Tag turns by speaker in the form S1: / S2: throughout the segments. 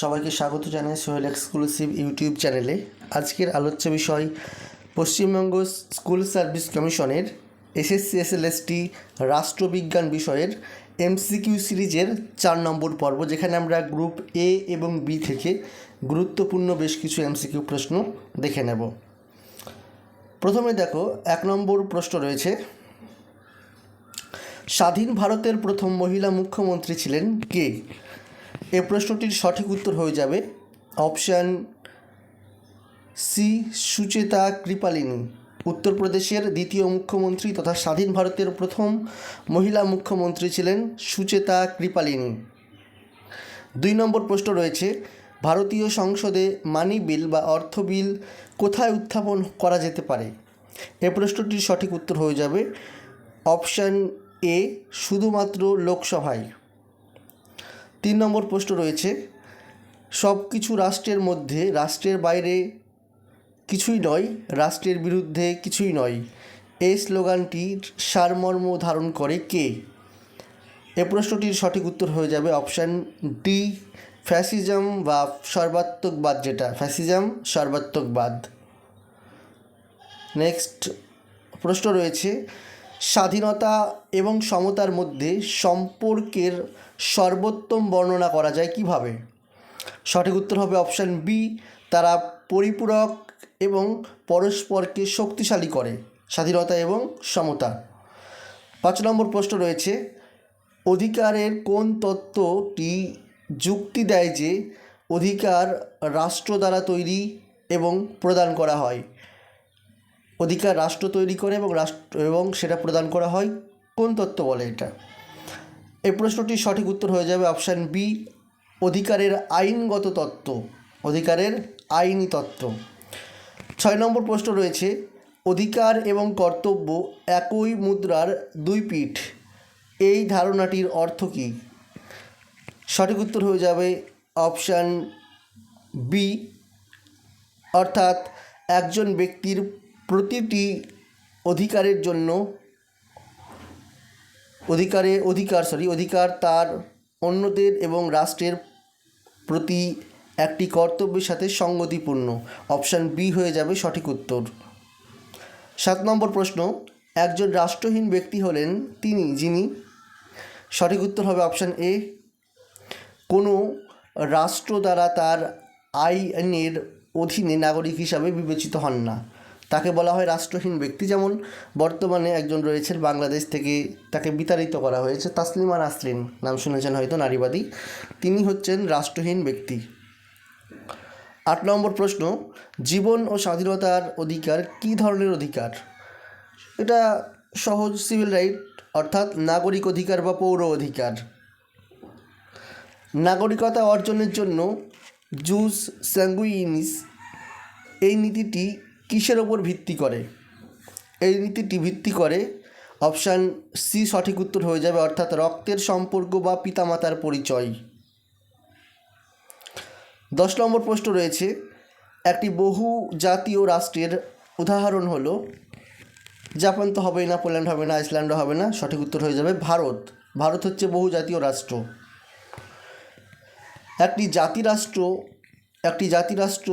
S1: সবাইকে স্বাগত জানাই সোহেল এক্সক্লুসিভ ইউটিউব চ্যানেলে। আজকের আলোচ্য বিষয়, পশ্চিমবঙ্গ স্কুল সার্ভিস কমিশনের এসএসসি, এসএলএসটি রাষ্ট্রবিজ্ঞান বিষয়ের এমসিকিউ সিরিজের চার নম্বর পর্ব, যেখানে আমরা গ্রুপ এ এবং বি থেকে গুরুত্বপূর্ণ বেশ কিছু এমসিকিউ প্রশ্ন দেখে নেব। প্রথমে দেখো, এক নম্বর প্রশ্ন রয়েছে, স্বাধীন ভারতের প্রথম মহিলা মুখ্যমন্ত্রী ছিলেন কে? এ প্রশ্নটির সঠিক উত্তর হয়ে যাবে অপশান সি, সুচেতা কৃপালিনী। উত্তরপ্রদেশের দ্বিতীয় মুখ্যমন্ত্রী তথা স্বাধীন ভারতের প্রথম মহিলা মুখ্যমন্ত্রী ছিলেন সুচেতা কৃপালিনী। দুই নম্বর প্রশ্ন রয়েছে, ভারতীয় সংসদে মানি বিল বা অর্থ বিল কোথায় উত্থাপন করা যেতে পারে? এ প্রশ্নটির সঠিক উত্তর হয়ে যাবে অপশান এ, শুধুমাত্র লোকসভায়। তিন নম্বর প্রশ্ন রয়েছে, সব কিছু রাষ্ট্রের মধ্যে, রাষ্ট্রের বাইরে কিছুই নয়, রাষ্ট্রের বিরুদ্ধে কিছুই নয়। এই স্লোগানটির সারমর্ম ধারণ করে কে? এ প্রশ্নটির সঠিক উত্তর হয়ে যাবে অপশান ডি, ফ্যাসিজম বা সর্বাত্মকবাদ যেটা, ফ্যাসিজম, সর্বাত্মকবাদ। নেক্সট প্রশ্ন রয়েছে স্বাধীনতা এবং সমতার মধ্যে সম্পর্কের সর্বোত্তম বর্ণনা করা যায় কীভাবে? সঠিক উত্তর হবে অপশান বি, তারা পরিপূরক এবং পরস্পরকে শক্তিশালী করে, স্বাধীনতা এবং সমতা। পাঁচ নম্বর প্রশ্ন রয়েছে, অধিকারের কোন তত্ত্বটি যুক্তি দেয় যে অধিকার রাষ্ট্র দ্বারা তৈরি এবং প্রদান করা হয়? অধিকার রাষ্ট্র তৈরি করে এবং রাষ্ট্র এবং সেটা প্রদান করা হয়। কোন তত্ত্ব বলে এটা? এই প্রশ্নটির সঠিক উত্তর হয়ে যাবে অপশান বি, অধিকারের আইনগত তত্ত্ব। অধিকারের আইনি তত্ত্ব। ছয় নম্বর প্রশ্ন রয়েছে, অধিকার এবং কর্তব্য একই মুদ্রার দুই পিঠ। এই ধারণাটির অর্থ কী? সঠিক উত্তর হয়ে যাবে অপশান বি, অর্থাৎ একজন ব্যক্তির প্রতিটি অধিকারের জন্য অধিকারে অধিকার সরি অধিকার তার অন্যদের এবং রাষ্ট্রের প্রতি একটি কর্তব্যের সাথে সঙ্গতিপূর্ণ। অপশান বি হয়ে যাবে সঠিক উত্তর। সাত নম্বর প্রশ্ন, একজন রাষ্ট্রহীন ব্যক্তি হলেন তিনি, যিনি, সঠিক উত্তর হবে অপশান এ কোনো রাষ্ট্র দ্বারা তার আইনের অধীনে নাগরিক হিসাবে বিবেচিত হন না। তাকে বলা হয় রাষ্ট্রহীন ব্যক্তি যেমন বর্তমানে একজন রয়েছেন বাংলাদেশ থেকে তাকে বিতাড়িত করা হয়েছে, তাসলিমা নাসরিন নাম শুনেছেন হয়তো নারীবাদী। তিনি হচ্ছেন রাষ্ট্রহীন ব্যক্তি। আট নম্বর প্রশ্ন, জীবন ও স্বাধীনতার অধিকার কী ধরনের অধিকার? এটা সহজ সিভিল রাইট অর্থাৎ নাগরিক অধিকার বা পৌর অধিকার। নাগরিকতা অর্জনের জন্য জুস স্যাঙ্গুইনিস এই নীতিটি কিসের ওপর ভিত্তি করে? এই নীতিটি ভিত্তি করে অপশান সি সঠিক উত্তর হয়ে যাবে, অর্থাৎ রক্তের সম্পর্ক বা পিতামাতার পরিচয়। দশ নম্বর প্রশ্ন রয়েছে, একটি বহু জাতীয় রাষ্ট্রের উদাহরণ হলো, জাপান তো হবেই না, পোল্যান্ড হবে না, আইসল্যান্ডও হবে না, সঠিক উত্তর হয়ে যাবে ভারত। ভারত হচ্ছে বহু জাতীয় রাষ্ট্র। একটি জাতিরাষ্ট্র একটি জাতিরাষ্ট্র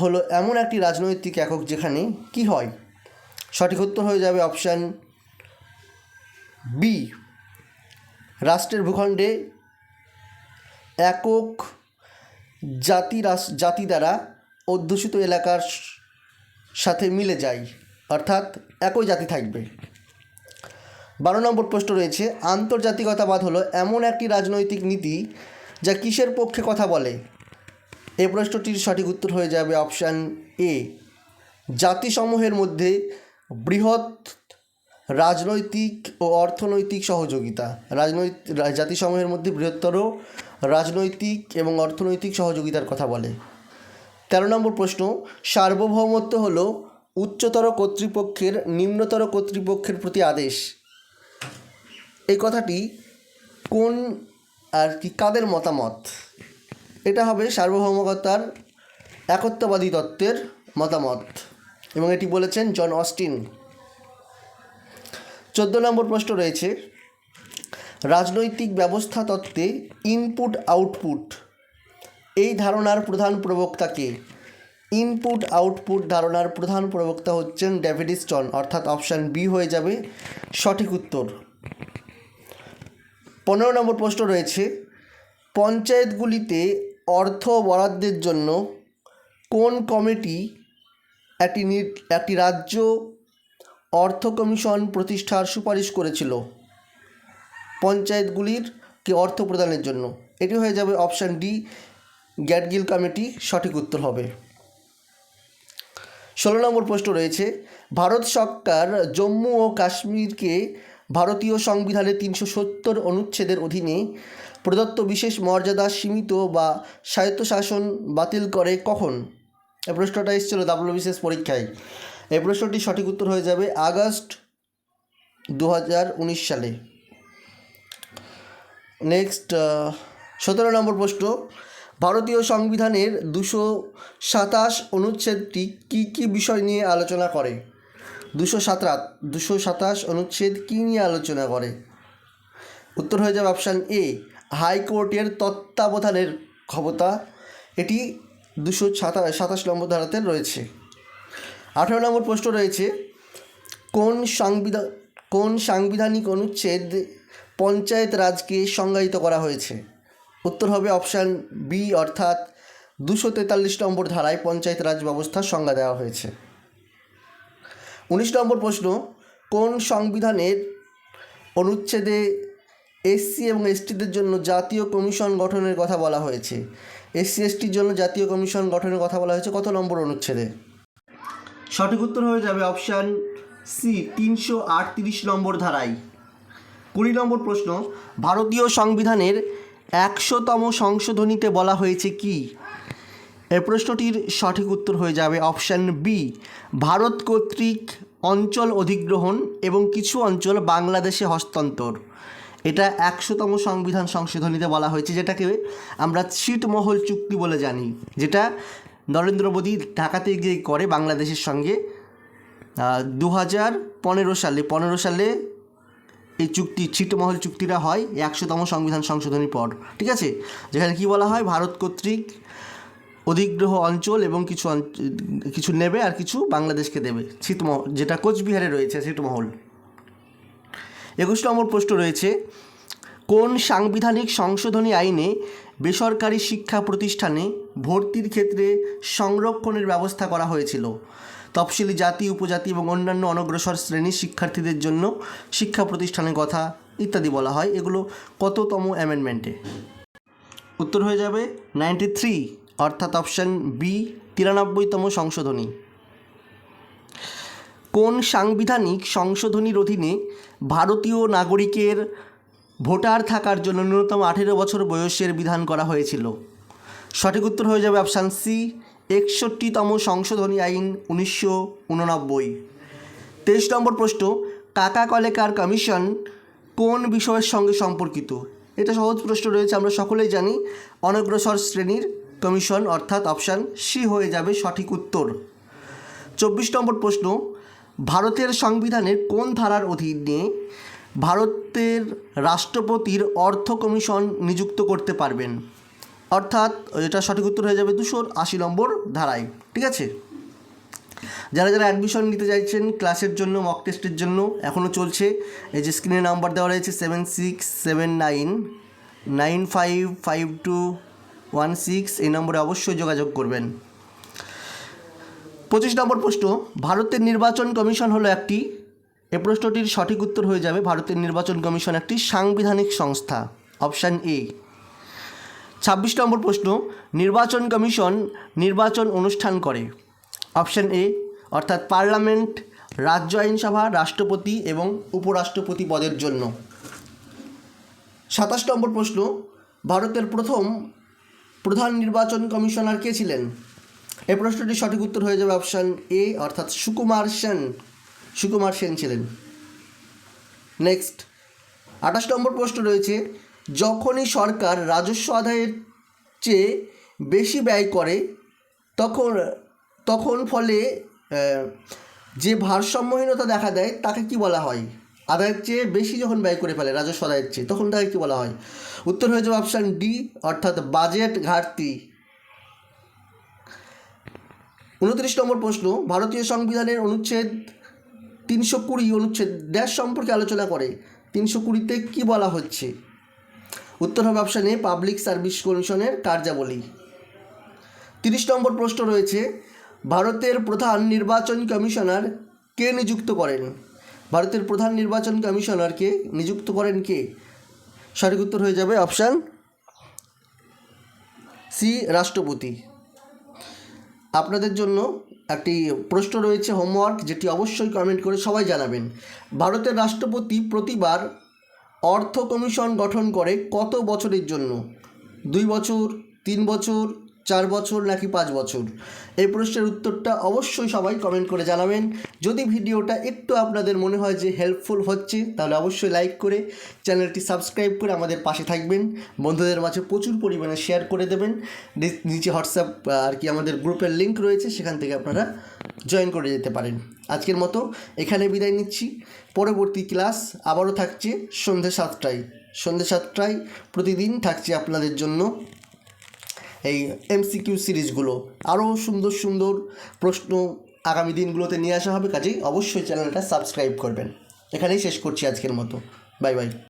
S1: হলো এমন একটি রাজনৈতিক একক যেখানে কি হয়? সঠিক উত্তর হয়ে যাবে অপশান বি রাষ্ট্রের ভূখণ্ডে একক জাতি জাতি দ্বারা অধ্যুষিত এলাকার সাথে মিলে যায়, অর্থাৎ একই জাতি থাকবে। বারো নম্বর প্রশ্ন রয়েছে, আন্তর্জাতিকতাবাদ হলো এমন একটি রাজনৈতিক নীতি যা কিসের পক্ষে কথা বলে? এই প্রশ্নটির সঠিক উত্তর হয়ে যাবে অপশান এ। জাতিসমূহের মধ্যে বৃহৎ রাজনৈতিক ও অর্থনৈতিক সহযোগিতা। রাজনৈতিক জাতিসমূহের মধ্যে বৃহত্তর রাজনৈতিক এবং অর্থনৈতিক সহযোগিতার কথা বলে। তেরো নম্বর প্রশ্ন, সার্বভৌমত্ব হল উচ্চতর কর্তৃপক্ষের, নিম্নতর কর্তৃপক্ষের প্রতি আদেশ। এই কথাটি কোন আর কি, কাদের মতামত? এটা হবে সার্বভৌমকতার একত্ববাদী তত্ত্বের মতামত এবং এটি বলেছেন জন অস্টিন। চোদ্দ নম্বর প্রশ্ন রয়েছে, রাজনৈতিক ব্যবস্থা তত্ত্বে ইনপুট আউটপুট এই ধারণার প্রধান প্রবক্তাকে ইনপুট আউটপুট ধারণার প্রধান প্রবক্তা হচ্ছেন ডেভিড স্টন অর্থাৎ অপশান বি হয়ে যাবে সঠিক উত্তর। পনেরো নম্বর প্রশ্ন রয়েছে, পঞ্চায়েতগুলিতে অর্থ বরাদ্দের জন্য কোন কমিটি একটি একটি রাজ্য অর্থ কমিশন প্রতিষ্ঠার সুপারিশ করেছিল? পঞ্চায়েতগুলির কে অর্থ প্রদানের জন্য? এটি হয়ে যাবে অপশান ডি, গ্যাটগিল কমিটি, সঠিক উত্তর হবে। ষোলো নম্বর প্রশ্ন রয়েছে, ভারত সরকার জম্মু ও কাশ্মীরকে ভারতীয় সংবিধানের তিনশো সত্তর অনুচ্ছেদের অধীনে প্রদত্ত বিশেষ মর্যাদা সীমিত বা স্বায়ত্তশাসন বাতিল করে কখন? এই প্রশ্নটা এসেছিল ডাব্লিউ বিশেষ পরীক্ষায়। এই প্রশ্নটি সঠিক উত্তর হয়ে যাবে আগস্ট দু হাজার উনিশ সালে। নেক্সট সতেরো নম্বর প্রশ্ন। ভারতীয় সংবিধানের দুশো সাতাশ অনুচ্ছেদটি কী কী বিষয় নিয়ে আলোচনা করে? দুশো সাতাশ দুশো সাতাশ অনুচ্ছেদ কী নিয়ে আলোচনা করে? উত্তর হয়ে যাবে অপশান এ হাইকোর্টের তত্ত্বাবধানের ক্ষমতা, এটি দুশো সাতাশ নম্বর ধারাতে রয়েছে। আঠেরো নম্বর প্রশ্ন রয়েছে, কোন সংবিধান কোন সাংবিধানিক অনুচ্ছেদ পঞ্চায়েত রাজকে সংজ্ঞায়িত করা হয়েছে? উত্তর হবে অপশান বি, অর্থাৎ দুশো তেতাল্লিশ নম্বর ধারায় পঞ্চায়েত রাজ ব্যবস্থার সংজ্ঞা দেওয়া হয়েছে। উনিশ নম্বর প্রশ্ন, কোন সংবিধানের অনুচ্ছেদে এসসি এবং এসটিদের জন্য জাতীয় কমিশন গঠনের কথা বলা হয়েছে। এসসি এসটির জন্য জাতীয় কমিশন গঠনের কথা বলা হয়েছে কত নম্বর অনুচ্ছেদে? সঠিক উত্তর হয়ে যাবে অপশান সি তিনশো আটত্রিশ নম্বর ধারায়। কুড়ি নম্বর প্রশ্ন, ভারতীয় সংবিধানের একশোতম সংশোধনীতে বলা হয়েছে কি? এই প্রশ্নটির সঠিক উত্তর হয়ে যাবে অপশান বি ভারত কর্তৃক অঞ্চল অধিগ্রহণ এবং কিছু অঞ্চল বাংলাদেশে হস্তান্তর। এটা একশোতম সংবিধান সংশোধনীতে বলা হয়েছে, যেটাকে আমরা ছিটমহল চুক্তি বলে জানি, যেটা নরেন্দ্র মোদী ঢাকাতে গিয়ে করে বাংলাদেশের সঙ্গে। দু হাজার পনেরো সালে পনেরো সালে এই চুক্তি, ছিটমহল চুক্তিটা হয় একশোতম সংবিধান সংশোধনীর পর, ঠিক আছে? যেখানে কি বলা হয়? ভারত কর্তৃক অধিগ্রহ অঞ্চল এবং কিছু কিছু নেবে আর কিছু বাংলাদেশকে দেবে ছিটমহল যেটা কোচবিহারে রয়েছে, ছিটমহল। একুশ নম্বর প্রশ্ন রয়েছে, কোন সাংবিধানিক সংশোধনী আইনে বেসরকারি শিক্ষা প্রতিষ্ঠানে ভর্তির ক্ষেত্রে সংরক্ষণের ব্যবস্থা করা হয়েছিল? তফসিলি জাতি, উপজাতি এবং অন্যান্য অনগ্রসর শ্রেণির শিক্ষার্থীদের জন্য শিক্ষা প্রতিষ্ঠানের কথা ইত্যাদি বলা হয়। এগুলো কততম অ্যামেন্ডমেন্টে উত্তর হয়ে যাবে নাইনটি থ্রি অর্থাৎ অপশান বি তিরানব্বইতম সংশোধনী। কোন সাংবিধানিক সংশোধনীর অধীনে ভারতীয় নাগরিকের ভোটার থাকার জন্য ন্যূনতম আঠেরো বছর বয়সের বিধান করা হয়েছিল? সঠিক উত্তর হয়ে যাবে অপশান সি একষট্টিতম সংশোধনী আইন উনিশশো উননব্বই। তেইশ নম্বর প্রশ্ন, কাকা কলেকার কমিশন কোন বিষয়ের সঙ্গে সম্পর্কিত? এটা সহজ প্রশ্ন রয়েছে, আমরা সকলেই জানি। অনগ্রসর শ্রেণির কমিশন, অর্থাৎ অপশান সি হয়ে যাবে সঠিক উত্তর। চব্বিশ নম্বর প্রশ্ন ভারতের সংবিধানের কোন ধারার অধীনে ভারতের রাষ্ট্রপতির অর্থ কমিশন নিযুক্ত করতে পারবেন? অর্থাৎ এটা সঠিক উত্তর হয়ে যাবে দুশো আশি নম্বর ধারায়, ঠিক আছে? যারা যারা অ্যাডমিশন নিতে চাইছেন ক্লাসের জন্য মক টেস্টের জন্য এখনও চলছে। এই যে স্ক্রিনে নাম্বার দেওয়া রয়েছে seven six seven nine nine five five two one six এই নম্বরে অবশ্যই যোগাযোগ করবেন। পঁচিশ নম্বর প্রশ্ন, ভারতের নির্বাচন কমিশন হলো একটি। এ প্রশ্নটির সঠিক উত্তর হয়ে যাবে, ভারতের নির্বাচন কমিশন একটি সাংবিধানিক সংস্থা, অপশান এ। ছাব্বিশ নম্বর প্রশ্ন, নির্বাচন কমিশন নির্বাচন অনুষ্ঠান করে। অপশান এ, অর্থাৎ পার্লামেন্ট, রাজ্য আইনসভা, রাষ্ট্রপতি এবং উপরাষ্ট্রপতি পদের জন্য। সাতাশ নম্বর প্রশ্ন, ভারতের প্রথম প্রধান নির্বাচন কমিশনার কে ছিলেন? এই প্রশ্নটির সঠিক উত্তর হয়ে যাবে অপশান এ অর্থাৎ সুকুমার সেন। সুকুমার সেন ছিলেন। নেক্সট আঠাশ নম্বর প্রশ্ন রয়েছে, যখনই সরকার রাজস্ব আদায়ের চেয়ে বেশি ব্যয় করে, তখন তখন ফলে যে ভারসাম্যহীনতা দেখা দেয়, তাকে কি বলা হয়? আদায়ের চেয়ে বেশি যখন ব্যয় করে ফেলে, রাজস্ব আদায়ের চেয়ে, তখন তাকে কী বলা হয়? উত্তর হয়ে যাবে অপশান ডি অর্থাৎ বাজেট ঘাটতি। উনত্রিশ নম্বর প্রশ্ন, ভারতীয় সংবিধানের অনুচ্ছেদ তিনশো কুড়ি অনুচ্ছেদ ড্যাশ সম্পর্কে আলোচনা করে। তিনশো কুড়িতে কী বলা হচ্ছে? উত্তর হবে অপশানে পাবলিক সার্ভিস কমিশনের কার্যাবলী। তিরিশ নম্বর প্রশ্ন রয়েছে, ভারতের প্রধান নির্বাচন কমিশনার কে নিযুক্ত করেন? ভারতের প্রধান নির্বাচন কমিশনারকে নিযুক্ত করেন কে? সঠিক উত্তর হয়ে যাবে অপশান সি রাষ্ট্রপতি। আপনাদের জন্য একটি প্রশ্ন রয়েছে হোমওয়ার্ক যেটি অবশ্যই কমেন্ট করে সবাই জানাবেন। ভারতের রাষ্ট্রপতি প্রতিবার অর্থ কমিশন গঠন করে কত বছরের জন্য? দুই বছর, তিন বছর চার বছর নাকি পাঁচ বছর? এই প্রশ্নের উত্তরটা অবশ্যই সবাই কমেন্ট করে জানাবেন। যদি ভিডিওটা একটু আপনাদের মনে হয় যে হেল্পফুল হচ্ছে, তাহলে অবশ্যই লাইক করে চ্যানেলটি সাবস্ক্রাইব করে আমাদের পাশে থাকবেন। বন্ধুদের মাঝে প্রচুর পরিমাণে শেয়ার করে দেবেন। নিচে হোয়াটসঅ্যাপ আর কি আমাদের গ্রুপের লিঙ্ক রয়েছে, সেখান থেকে আপনারা জয়েন করে যেতে পারেন। আজকের মতো এখানে বিদায় নিচ্ছি। পরবর্তী ক্লাস আবারও থাকছে সন্ধ্যে সাতটায়। সন্ধ্যে সাতটায় প্রতিদিন থাকছে আপনাদের জন্য এই এমসিকিউ সিরিজগুলো। আরও সুন্দর সুন্দর প্রশ্ন আগামী দিনগুলোতে নিয়ে আসা হবে, কাজেই অবশ্যই চ্যানেলটা সাবস্ক্রাইব করবেন। এখানেই শেষ করছি আজকের মতো। Bye bye.